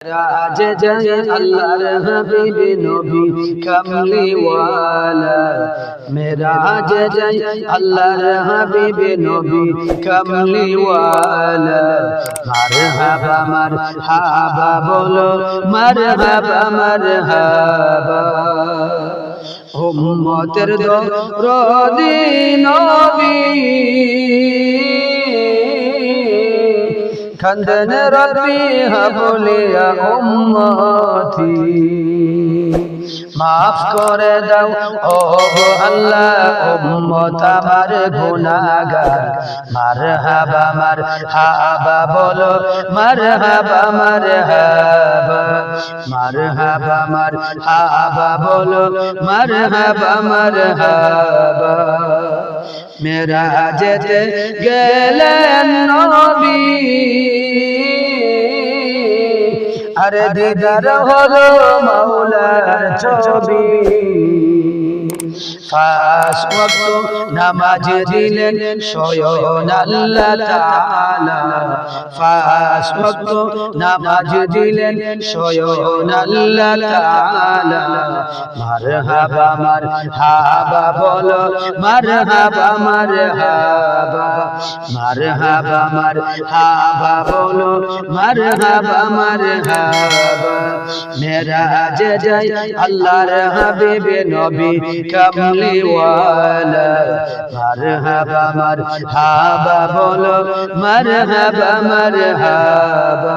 রাজ জয় আল্লাহর হাবিব নবী কামলি ওয়ালা মেরাজ জয় আল্লাহর হাবিব নবী কামলি ওয়ালা মারহাবা মারহাবা বলো মারহাবা মারহাবা উম্মতের দরদি খন্দন রবি হাবলিয়া উম্মতি। মাফ করে দাও, ও আল্লাহ, উম্মত আমার গুনাহগার। মারহাবা মারহাবা বলো, মারহাবা মারহাবা। মারহাবা মারহাবা বলো, মারহাবা মারহাবা। মেরা যেতে গেলেন আরে দিদার হলো মাওলার ছবি। ফাস ওয়াক্ত নামাজ দিলেন স্বয়ং আল্লাহ তাআলা। ফাস ওয়াক্ত নামাজ দিলেন স্বয়ং আল্লাহ তাআলা। মারহাবা মারহাবা বলো, মারহাবা মারহাবা। মারহাবা মারহাবা বলো, মারহাবা মারহাবা। মেরাজ যাই আল্লাহর হাবিব নবী কামলি ওয়ালা মারহাবা মারহাবা বলো মারহাবা মারহাবা।